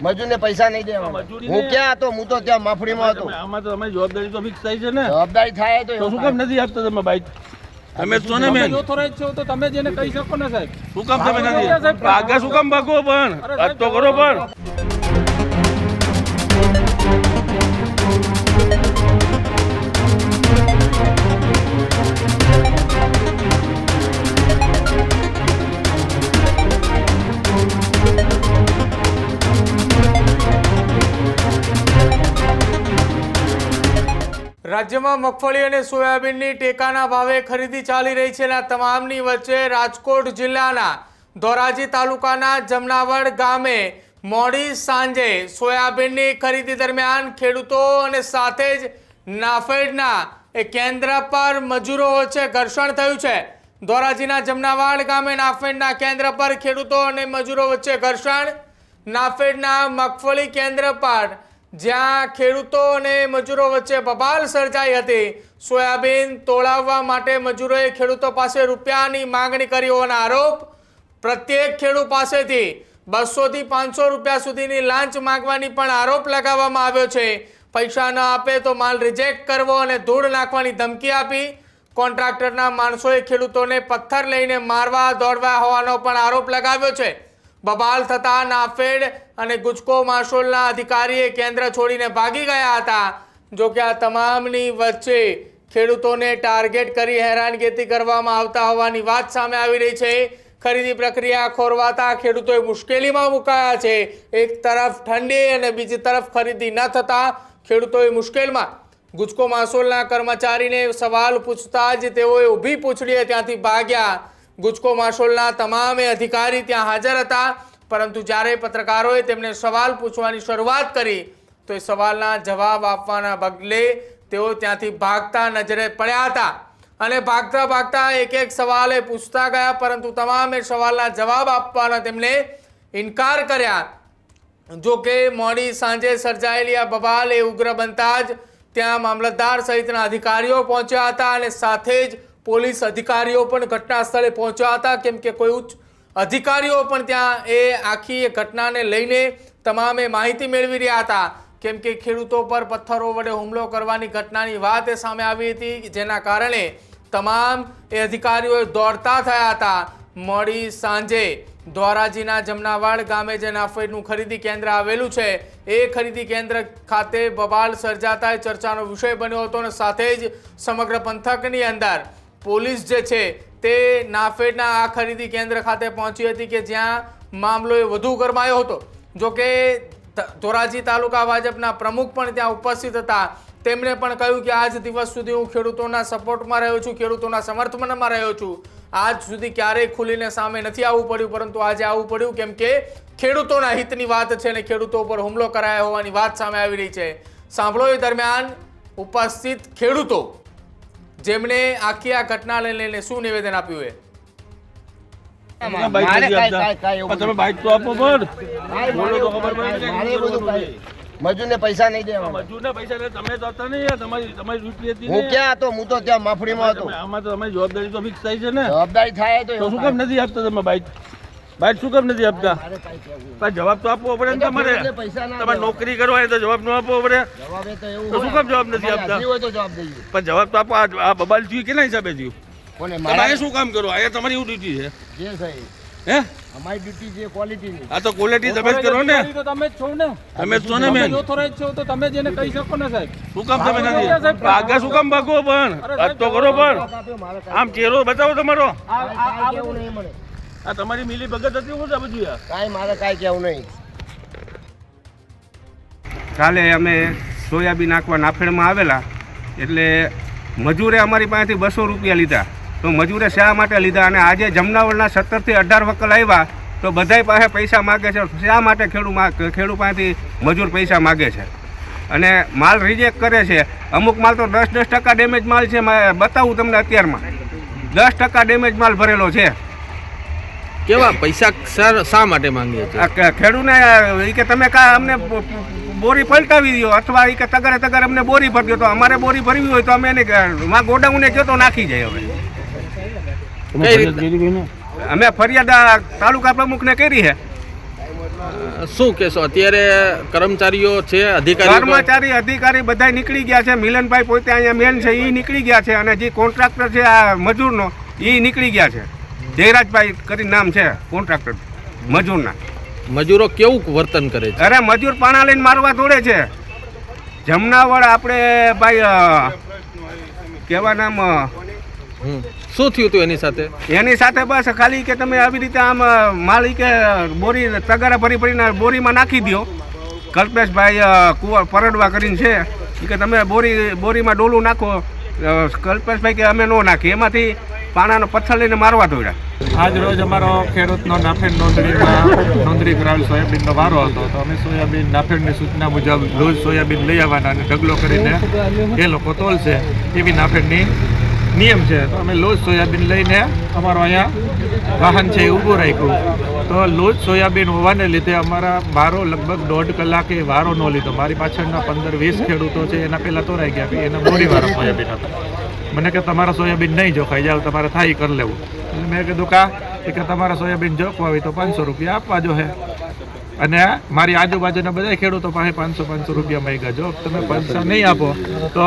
મજૂરને પૈસા નહીં દેવા મજૂરી હું ક્યાં હતો? હું તો ત્યાં મફળીમાં હતો. આમાં તો તમારી જવાબદારી તો ફિક્સ થાય છે ને. જવાબદારી થાય તો તો શું કામ નથી આપતા તમે બાઈક? તમે જ છો ને ઓથોરાઇઝ છો તો તમે જેને કહી શકો ને સાહેબ. શું કામ તમે નથી? સાહેબ. ભાગે શું કામ ભાગો પણ? વાત તો કરો પણ. રાજ્યમાં મગફળી અને સોયાબીનની ટેકાના ભાવે ખરીદી ચાલી રહી છે અને તમામની વચ્ચે રાજકોટ જિલ્લાના ધોરાજી તાલુકાના જમનાવડ ગામે મોડી સાંજે સોયાબીનની ખરીદી દરમિયાન ખેડૂતો અને સાથે જ નાફેડના એ કેન્દ્ર પર મજૂરો વચ્ચે ઘર્ષણ થયું છે. ધોરાજીના જમનાવાડ ગામે નાફેડના કેન્દ્ર પર ખેડૂતો અને મજૂરો વચ્ચે ઘર્ષણ. નાફેડના મગફળી કેન્દ્ર પર જ્યાં ખેડૂતો અને મજૂરો વચ્ચે બબાલ સર્જાઈ હતી. સોયાબીન તોડાવવા માટે મજૂરોએ ખેડૂતો પાસે રૂપિયાની માંગણી કરી હોવાના આરોપ. પ્રત્યેક ખેડૂત પાસેથી બસોથી પાંચસો રૂપિયા સુધીની લાંચ માંગવાની પણ આરોપ લગાવવામાં આવ્યો છે. પૈસા ન આપે તો માલ રિજેક્ટ કરવો અને ધૂળ નાખવાની ધમકી આપી. કોન્ટ્રાક્ટરના માણસોએ ખેડૂતોને પથ્થર લઈને મારવા દોડવા હોવાનો પણ આરોપ લગાવ્યો છે. બબાલ થતા નાફેડ અને ગુજકો માર્શોલના અધિકારીએ કેન્દ્ર છોડીને ભાગી ગયા હતા. જો કે આ તમામની વચ્ચે ખેડૂતોને ટાર્ગેટ કરી હેરાનગેતી કરવામાં આવતા હોવાની વાત સામે આવી રહી છે. ખરીદી પ્રક્રિયા ખોરવાતા ખેડૂતોએ મુશ્કેલીમાં મુકાયા છે. એક તરફ ઠંડી અને બીજી તરફ ખરીદી ન થતા ખેડૂતોએ મુશ્કેલમાં ગુજકો માસોલના કર્મચારીને સવાલ પૂછતા જ તેઓએ ઊભી પૂછડીએ ત્યાંથી ભાગ્યા. ગુજકો માસોલના તમામે અધિકારી ત્યાં હાજર હતા. પરંતુ જ્યારે પત્રકારોએ તેમને સવાલ પૂછવાની શરૂઆત કરી, તો એ સવાલના જવાબ આપવાના બદલે તેઓ ત્યાંથી ભાગતા નજરે પડ્યા હતા. અને ભાગતા ભાગતા એક એક સવાલે પૂછતા ગયા, પરંતુ તમામે સવાલના જવાબ આપવાના તેમને ઇનકાર કર્યા. જો કે મોડી સાંજે સર્જાયેલી આ બબાલ એ ઉગ્ર બનતા જ ત્યાં મામલતદાર સહિતના અધિકારીઓ પહોંચ્યા હતા અને સાથે જ પોલીસ અધિકારીઓ પણ ઘટના સ્થળે પહોંચ્યા હતા. કેમ કે કોઈ ઉચ્ચ અધિકારીઓ પણ ત્યાં એ આખી ઘટનાને લઈને તમામે માહિતી મેળવી રહ્યા હતા. કેમ કે ખેડૂતો પર પથ્થરો વડે હુમલો કરવાની ઘટનાની વાત એ સામે આવી હતી, જેના કારણે તમામ એ અધિકારીઓ દોડતા થયા હતા. મોડી સાંજે ધોરાજીના જમનાવાડ ગામે જે નાફેડનું ખરીદી કેન્દ્ર આવેલું છે, એ ખરીદી કેન્દ્ર ખાતે બબાલ સર્જાતા ચર્ચાનો વિષય બન્યો હતો અને સાથે જ સમગ્ર પંથકની અંદર પોલીસ જે છે તે નાફેડના આ ખરીદી કેન્દ્ર ખાતે પહોંચી હતી કે જ્યાં મામલો એ વધુ ગરમાયો હતો. જો કે ધોરાજી તાલુકા ભાજપના પ્રમુખ પણ ત્યાં ઉપસ્થિત હતા. તેમણે પણ કહ્યું કે આજ દિવસ સુધી હું ખેડૂતોના સપોર્ટમાં રહ્યો છું, ખેડૂતોના સમર્થનમાં રહ્યો છું. આજ સુધી ક્યારેય ખુલીને સામે નથી આવવું પડ્યું, પરંતુ આજે આવવું પડ્યું કેમ કે ખેડૂતોના હિતની વાત છે અને ખેડૂતો ઉપર હુમલો કરાયો હોવાની વાત સામે આવી રહી છે. સાંભળો એ દરમિયાન ઉપસ્થિત ખેડૂતો જેમણે આખી આ ઘટના લઈને શું નિવેદન આપ્યું એ? તમે તો આપો પણ. બોલો તો ખબર પડે મજૂરને પૈસા નહીં દેવા મજૂરના પૈસા તમે તો હતા નહીં તમારી તમારી ડ્યુટી હતી હું ક્યાં હતો? હું તો ત્યાં મફળીમાં હતો. આમાં તો તમારી જવાબદારી તો ફિક્સ થાય છે ને. જવાબદારી થાય તો તો શું કેમ નથી આપતા તમે બાઈક? બાઈક શું કામ નથી આપતા? પણ જવાબ તો આપવો પડે ને તમારે. તમારે નોકરી કરવા હોય તો જવાબ ન આપવો પડે. તો શું કેમ જવાબ નથી આપતા? પણ જવાબ તો આપો. આ બબાલ થયું કેના હિસાબે થયું તમારે મારા? શું કામ કરો? આ તમારી એવું ડ્યુટી છે. હે? અમારી ડ્યુટી છે ક્વોલિટીની આ તો ક્વોલિટી તમે જ કરો ને. તો તમે જ છો ને. તમે જ છો ને ઓથોરાઇઝ છો તો તમે જેને કહી શકો ને સાહેબ. શું કામ તમે નથી? સાહેબ. ભાગે શું કામ ભાગો પણ? વાત તો કરો પણ. આમ ચહેરો બતાવો તમારો. આ- આ- કાંઈ નહીં મને આ તમારી મિલી ભગત હતી હું છે બધું યાર. કાંઈ મારે કાંઈ કહેવું નહીં. કાલે અમે સોયાબીન નાખવા નાફેડમાં આવેલા એટલે મજૂરે અમારી પાસેથી બસો રૂપિયા લીધા. તો મજૂરે શા માટે લીધા? અને આજે જમનાવળના સત્તરથી અઢાર વકલ આવ્યા તો બધાય પાસે પૈસા માગે છે. શા માટે ખેડૂ ખેડૂત પાસેથી મજૂર પૈસા માગે છે? અને માલ રિજેક્ટ કરે છે. અમુક માલ તો દસ દસ ટકા ડેમેજ માલ છે. મા- બતાવું તમને અત્યારમાં. દસ ટકા ડેમેજ માલ ભરેલો છે. કેવા પૈસા સર શા માટે માંગીએ છે? આ કે- ખેડૂને એ કે તમે કા અમને બોરી પલટાવી દો અથવા એ કે તગરે તગર અમને બોરી ભરી તો અમારે બોરી ભરવી હોય તો અમે એને માં ગોડાઉને કયો તો નાખી જાય હવે. અમે ફરિયાદ તાલુકા પ્રમુખને કરી છે શું કહેશો? અત્યારે કર્મચારીઓ છે અધિકારી કર્મચારી અધિકારી બધા નીકળી ગયા છે. મિલનભાઈ પોતે અહીંયા મેન છે એ નીકળી ગયા છે. અને જે કોન્ટ્રાક્ટર છે આ મજૂરનો એ નીકળી ગયા છે. જયરાજભાઈ કરી નામ છે કોન્ટ્રાક્ટર મજૂરના. મજૂરો કેવું વર્તન કરે છે? અરે મજૂર પાણા લઈને મારવા દોડે છે. જમનાવડ આપણે ભાઈ કેવા નામ. શું થયું હતું એની સાથે? એની સાથે બસ ખાલી કે તમે આવી રીતે આમ માળી કે બોરી તગારા ભરી ભરીને બોરીમાં નાખી દો કલ્પેશભાઈ કુવા કુંવર પરડવા કરીને છે. કે તમે બોરી બોરીમાં ડોલું નાખો. કલ્પેશભાઈ કે અમે ન નાખીએ. એમાંથી પાણાનો પથ્થર લઈને મારવા દોડ્યા. આજ રોજ અમારો ખેડૂતનો નાફેડ નોંધણીમાં નોંધણી કરાવેલ સોયાબીનનો વારો હતો. તો અમે સોયાબીન નાફેડની સૂચના મુજબ રોજ સોયાબીન લઈ આવવાના અને ઢગલો કરીને એ લોકો તોલશે એવી નાફેડની નિયમ છે. તો અમે લોજ સોયાબીન લઈને અમારો અહીંયા વાહન છે એ ઊભું રાખ્યું. તો લોજ સોયાબીન હોવાને લીધે અમારા વારો લગભગ દોઢ કલાકે વારો ન લીધો. મારી પાછળના પંદર વીસ ખેડૂતો છે, એના પહેલાં તોરાઈ ગયા કે એના મોડી વારો સોયાબીન હતા. મને કે તમારા સોયાબીન નહીં જોખાઈ જાવ તમારે થાય કરી લેવું. એટલે મેં કીધું કા? કે તમારા સોયાબીન જોખવા હોય તો પાંચસો રૂપિયા આપવા જો હે. અને મારી આજુબાજુના બધા ખેડૂતો પાસે પાંચસો પાંચસો રૂપિયા માંગ્યા. જો તમે પાંચસો નહીં આપો તો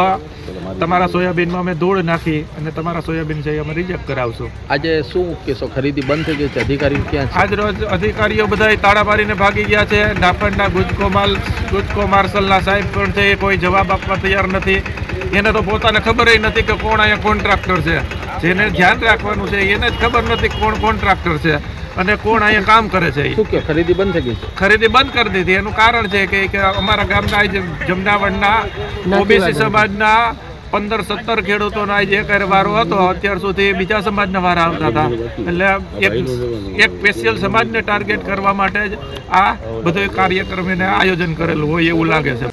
તમારા સોયાબીનમાં અમે ધૂળ નાખી અને તમારા સોયાબીન છે અમે રિજેક્ટ કરાવશું. આજે શું કહેશો ખરીદી બંધ થઈ ગઈ છે. અધિકારી ક્યાં છે? આજ રોજ અધિકારીઓ બધા તાળા મારીને ભાગી ગયા છે. નાફેડના ગુજકો માલ ગુજકો માર્શલના સાહેબ પણ છે કોઈ જવાબ આપવા તૈયાર નથી. એને તો પોતાને ખબર નથી કે કોણ અહીંયા કોન્ટ્રાક્ટર છે. જેને ધ્યાન રાખવાનું છે એને જ ખબર નથી કોણ કોન્ટ્રાક્ટર છે અને કોણ અહીંયા કામ કરે છે શું કે ખરીદી બંધ થઈ ગઈ છે? ખરીદી બંધ કરી દીધી. એનું કારણ છે કે અમારા ગામના જમનાવડના ઓબીસી સમાજના પંદર સત્તર ખેડૂતોનો આજે એક વારો હતો. અત્યાર સુધી બીજા સમાજના વારા આવતા હતા. એટલે એક એક સ્પેશિયલ સમાજને ટાર્ગેટ કરવા માટે જ આ બધો કાર્યક્રમ એને આયોજન કરેલું હોય એવું લાગે છે.